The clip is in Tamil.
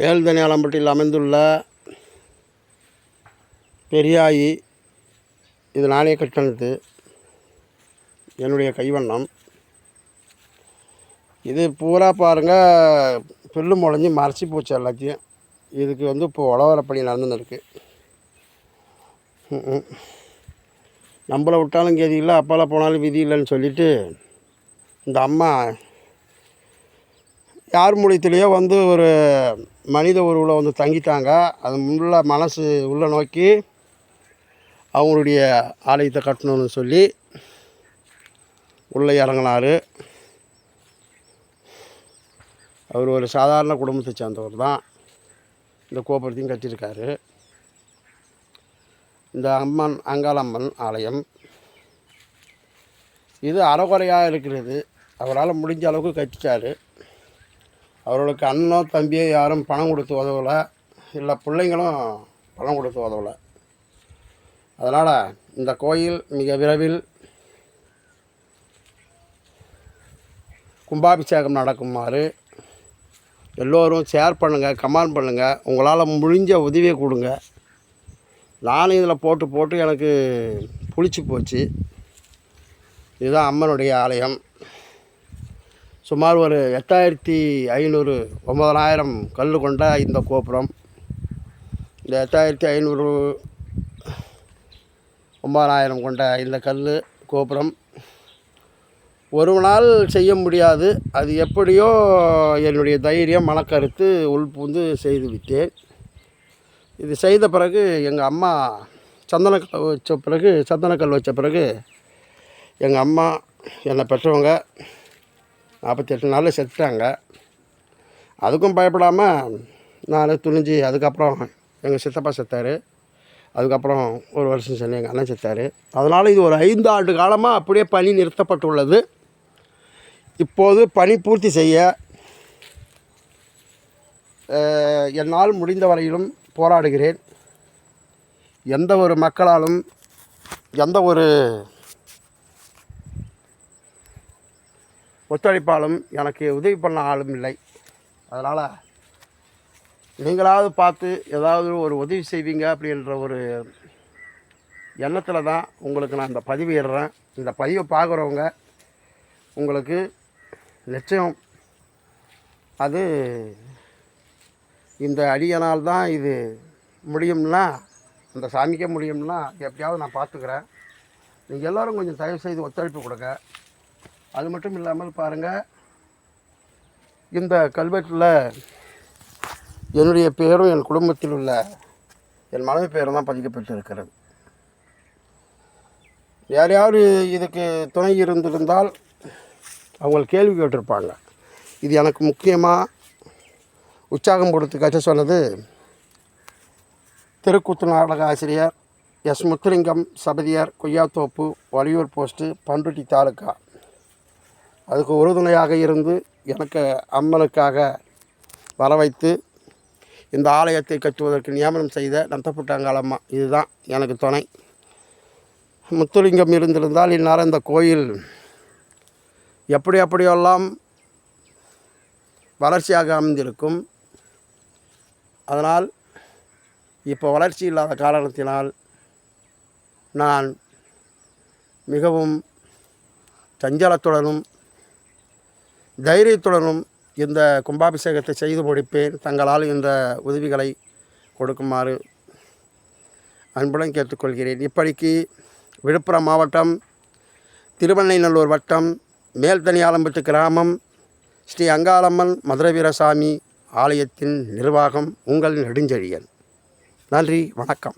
வேல்தனியாலம்பட்டியில் அமைந்துள்ள பெரியாயி இது நானே கட்டணத்து என்னுடைய கைவண்ணம். இது பூரா பாருங்கள் புல்லு முளைஞ்சி மறைச்சி போச்சு எல்லாத்தையும். இதுக்கு வந்து இப்போ உழவரப்பணி நடந்துன்னு இருக்கு நம்மளை விட்டாலும் கதி இல்லை அப்பால போனாலும் விதி இல்லைன்னு சொல்லிவிட்டு இந்த அம்மா யார் மூலியத்துலேயோ வந்து ஒரு மனித உருவில் வந்து தங்கிட்டாங்க. அது உள்ள மனசு உள்ள நோக்கி அவங்களுடைய ஆலயத்தை கட்டணும்னு சொல்லி உள்ளே இறங்கினார். அவர் ஒரு சாதாரண குடும்பத்தை சேர்ந்தவர் தான். இந்த கோபுரத்தையும் கட்டியிருக்காரு. இந்த அம்மன் அங்காளம்மன் ஆலயம். இது அறகுறையாக இருக்கிறது. அவரால் முடிஞ்ச அளவுக்கு கட்டிட்டாரு. அவர்களுக்கு அண்ணனோ தம்பியோ யாரும் பணம் கொடுத்து உதவலை. இல்லை பிள்ளைங்களும் பணம் கொடுத்து உதவலை. அதனால் இந்த கோயில் மிக விரைவில் கும்பாபிஷேகம் நடக்குமாறு எல்லோரும் ஷேர் பண்ணுங்கள் கமெண்ட் பண்ணுங்கள் உங்களால் முடிஞ்ச உதவியை கொடுங்க. நானும் இதில் போட்டு போட்டு எனக்கு புளிச்சு போச்சு. இதுதான் அம்மனுடைய ஆலயம். சுமார் ஒரு எட்டாயிரத்தி ஐநூறு ஒம்பதனாயிரம் கல் கொண்ட இந்த கோபுரம். இந்த எட்டாயிரத்தி ஐநூறு ஒம்பதனாயிரம் கொண்ட இந்த கல் கோபுரம். ஒரு நாள் செய்ய முடியாது. அது எப்படியோ என்னுடைய தைரியம் மனக்கருத்து உள்பூந்து செய்து விட்டேன். இது செய்த பிறகு எங்கள் அம்மா சந்தனக்கல் வச்ச பிறகு சந்தனக்கல் வச்ச பிறகு எங்கள் அம்மா என்னை பெற்றவங்க. நாற்பத்தெட்டு நாளில் செத்துட்டாங்க. அதுக்கும் பயப்படாமல் நான் துணிஞ்சு அதுக்கப்புறம் எங்கள் சித்தப்பா செத்தார். அதுக்கப்புறம் ஒரு வருஷம் சென்று எங்கள் அண்ணன் செத்தார். அதனால் இது ஒரு ஐந்து ஆண்டு காலமாக அப்படியே பணி நிறுத்தப்பட்டுள்ளது. இப்போது பணி பூர்த்தி செய்ய என்னால் முடிந்த வரையிலும் போராடுகிறேன். எந்த ஒரு மக்களாலும் எந்த ஒரு ஒத்துழைப்பாலும் எனக்கு உதவி பண்ண ஆளும் இல்லை. அதனால் நீங்களாவது பார்த்து ஏதாவது ஒரு உதவி செய்வீங்க அப்படின்ற ஒரு எண்ணத்தில் தான் உங்களுக்கு நான் இந்த பதிவு இடுறேன். இந்த பதிவை பார்க்குறவங்க உங்களுக்கு நிச்சயம் அது இந்த அடியனால் தான் இது முடியும்னா அந்த சாமிக்க முடியும்னா எப்படியாவது நான் பார்த்துக்கிறேன். நீங்கள் எல்லோரும் கொஞ்சம் தயவு செய்து ஒத்துழைப்பு கொடுங்க. அது மட்டும் இல்லாமல் பாருங்கள் இந்த கல்வெட்டில் என்னுடைய பேரும் என் குடும்பத்தில் உள்ள என் மனைவி பேரும் தான் பதிக்கப்பட்டிருக்கிறது. யார் யார் இதுக்கு துணை இருந்திருந்தால் அவங்க கேள்வி கேட்டிருப்பாங்க. இது எனக்கு முக்கியமாக உற்சாகம் கொடுத்து சொன்னது திருக்கூத்து நாடக ஆசிரியர் எஸ் முத்துலிங்கம் சபதியார் கொய்யாத்தோப்பு வலியூர் போஸ்ட்டு பண்ருட்டி தாலுக்கா அதுக்கு உறுதுணையாக இருந்து எனக்கு அம்மனுக்காக வர வைத்து இந்த ஆலயத்தை கட்டுவதற்கு நியமனம் செய்த நந்தப்புட்டாங்காலம்மா இதுதான் எனக்கு துணை. முத்துலிங்கம் இருந்திருந்தால் இந்நேரம் இந்த கோயில் எப்படி அப்படியெல்லாம் வளர்ச்சியாக அமைந்திருக்கும். அதனால் இப்போ வளர்ச்சி இல்லாத காரணத்தினால் நான் மிகவும் சஞ்சலத்துடனும் தைரியத்துடனும் இந்த கும்பாபிஷேகத்தை செய்து முடிப்பேன். தங்களால் இந்த உதவிகளை கொடுக்குமாறு அன்புடன் கேட்டுக்கொள்கிறேன். இப்படிக்கு விழுப்புரம் மாவட்டம் திருவண்ணைநல்லூர் வட்டம் மேல்தனியாலம்பட்டு கிராமம் ஸ்ரீ அங்காளம்மன் மதுரை வீரசாமி ஆலயத்தின் நிர்வாகம் உங்கள் நெடுஞ்செழியன். நன்றி வணக்கம்.